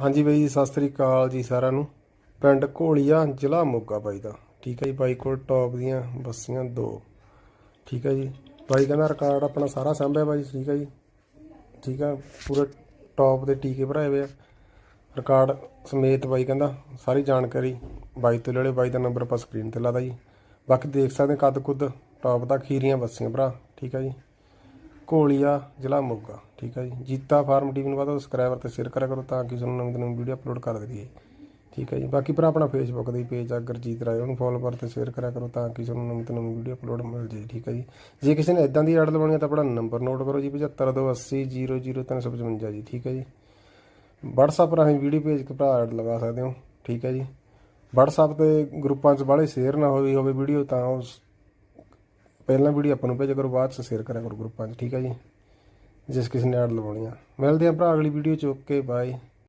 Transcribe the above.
ਹਾਂਜੀ ਬਾਈ ਜੀ, ਸਤਿ ਸ੍ਰੀ ਅਕਾਲ ਜੀ ਸਾਰਿਆਂ ਨੂੰ। ਪਿੰਡ ਘੋਲੀਆ ਜ਼ਿਲ੍ਹਾ ਮੋਗਾ ਬਾਈ ਦਾ। ਠੀਕ ਹੈ ਜੀ ਬਾਈ ਕੋਲ ਟੌਪ ਦੀਆਂ ਬੱਸੀਆਂ ਦੋ। ਠੀਕ ਹੈ ਜੀ ਬਾਈ ਕਹਿੰਦਾ ਰਿਕਾਰਡ ਆਪਣਾ ਸਾਰਾ ਸਾਂਭਿਆ ਬਾਈ। ਠੀਕ ਹੈ ਜੀ ਠੀਕ ਆ ਪੂਰੇ ਟੌਪ ਦੇ ਟੀਕੇ ਭਰਾਏ ਹੋਏ ਆ। ਰਿਕਾਰਡ ਸਮੇਤ ਬਾਈ ਕਹਿੰਦਾ ਸਾਰੀ ਜਾਣਕਾਰੀ ਬਾਈ ਤੋਂ ਲੈ ਲਿਓ। ਬਾਈ ਦਾ ਨੰਬਰ ਆਪਾਂ ਸਕਰੀਨ ਤੇ ਲਾਦਾ ਜੀ। ਬਾਕੀ ਦੇਖ ਸਕਦੇ ਕੱਦ ਕੁੱਦ ਟੌਪ ਦਾ ਖੀਰੀਆਂ ਬੱਸੀਆਂ ਭਰਾ। ਠੀਕ ਹੈ ਜੀ ਘੋਲੀਆ, ਜ਼ਿਲ੍ਹਾ ਮੋਗਾ, ਠੀਕ ਹੈ ਜੀ। ਜੀਤਾ ਫਾਰਮ ਟੀਵੀ ਨੂੰ ਵਧੋ ਸਬਸਕ੍ਰਾਈਬਰ ਤੇ ਸ਼ੇਅਰ ਕਰਿਆ ਕਰੋ ਤਾਂ ਕਿ ਤੁਹਾਨੂੰ ਨਵੀਂ ਤੋਂ ਨਵੀਂ ਵੀਡੀਓ ਅਪਲੋਡ ਕਰ ਦਈਏ ਠੀਕ ਹੈ ਜੀ। ਬਾਕੀ ਭਰਾ ਆਪਣਾ ਫੇਸਬੁੱਕ ਦੇ ਪੇਜ ਆ, ਗੁਰਜੀਤ ਰਾਏ, ਉਹਨੂੰ ਫੋਲੋ ਕਰ ਤੇ ਸ਼ੇਅਰ ਕਰਿਆ ਕਰੋ ਤਾਂ ਕਿ ਤੁਹਾਨੂੰ ਨਵੀਂ ਤੋਂ ਨਵੀਂ ਵੀਡੀਓ ਅਪਲੋਡ ਮਿਲ ਜੇ ਠੀਕ ਹੈ ਜੀ। ਜੇ ਕਿਸੇ ਨੇ ਇਦਾਂ ਦੀ ਐਡ ਲਵਾਉਣੀ ਹੈ ਤਾਂ ਆਪਣਾ ਨੰਬਰ ਨੋਟ ਕਰੋ ਜੀ 7528000355 ਜੀ, ਠੀਕ ਹੈ ਜੀ। WhatsApp ਰਾਹੀਂ ਵੀਡੀਓ ਭੇਜ ਕੇ ਭਰਾ ਐਡ ਲਗਾ ਸਕਦੇ ਹੋ, ਠੀਕ ਹੈ ਜੀ। WhatsApp ਤੇ ਗਰੁੱਪਾਂ 'ਚ ਬਾਹਲੇ ਸ਼ੇਅਰ ਨਾ ਹੋਈ ਹੋਵੇ ਵੀਡੀਓ ਤਾਂ ਉਸ ਪਹਿਲਾਂ ਵੀਡੀਓ ਆਪਾਂ ਨੂੰ ਭੇਜਿਆ ਕਰੋ, ਬਾਅਦ 'ਚ ਸ਼ੇਅਰ ਕਰਿਆ ਕਰੋ ਗਰੁੱਪਾਂ 'ਚ ਠੀਕ ਹੈ ਜੀ? ਜਿਸ ਕਿਸੇ ਨੇ ਐਡ ਲਵਾਉਣੀ ਆ। ਮਿਲਦੇ ਆ ਭਰਾ, ਅਗਲੀ ਵੀਡੀਓ 'ਚ ਓਕੇ ਬਾਏ